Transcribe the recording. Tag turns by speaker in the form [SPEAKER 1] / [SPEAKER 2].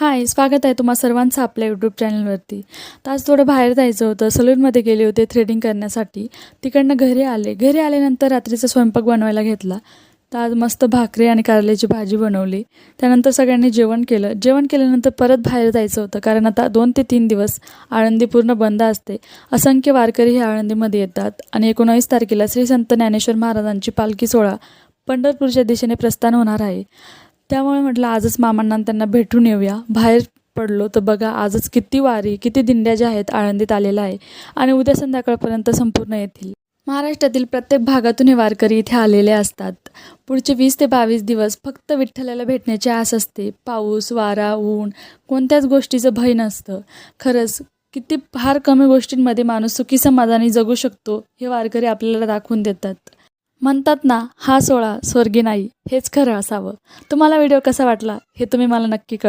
[SPEAKER 1] हाय स्वागत आहे तुम्हा सर्वांचं आपल्या यूट्यूब चॅनलवरती तर आज थोडं बाहेर जायचं होतं. सलूनमध्ये गेले होते थ्रेडिंग करण्यासाठी. तिकडनं घरी आले. घरी आल्यानंतर रात्रीचा स्वयंपाक बनवायला घेतला. तर आज मस्त भाकरी आणि कारल्याची भाजी बनवली. त्यानंतर सगळ्यांनी जेवण केलं. जेवण केल्यानंतर परत बाहेर जायचं होतं कारण आता दोन ते तीन दिवस आळंदी पूर्ण बंद असते. असंख्य वारकरी हे आळंदीमध्ये येतात. आणि एकोणावीस तारखेला श्री संत ज्ञानेश्वर महाराजांची पालखी सोहळा पंढरपूरच्या दिशेने प्रस्थान होणार आहे. त्यामुळे म्हटलं आजच मामांना त्यांना भेटून येऊया. बाहेर पडलो तर बघा आजच किती वारी किती दिंड्या ज्या आहेत आळंदीत आलेल्या आहे. आणि उद्या संध्याकाळपर्यंत संपूर्ण येतील. महाराष्ट्रातील प्रत्येक भागातून हे वारकरी इथे आलेले असतात. पुढचे वीस ते बावीस दिवस फक्त विठ्ठलाला भेटण्याची आस असते. पाऊस वारा ऊन कोणत्याच गोष्टीचं भय नसतं. खरंच किती फार कमी गोष्टींमध्ये माणूस सुखी समाधानी जगू शकतो हे वारकरी आपल्याला दाखवून देतात. म्हणतात ना हा सोळा स्वर्गी नाही हेच खरं असावं. तुम्हाला व्हिडिओ कसा वाटला हे तुम्ही मला नक्की कळ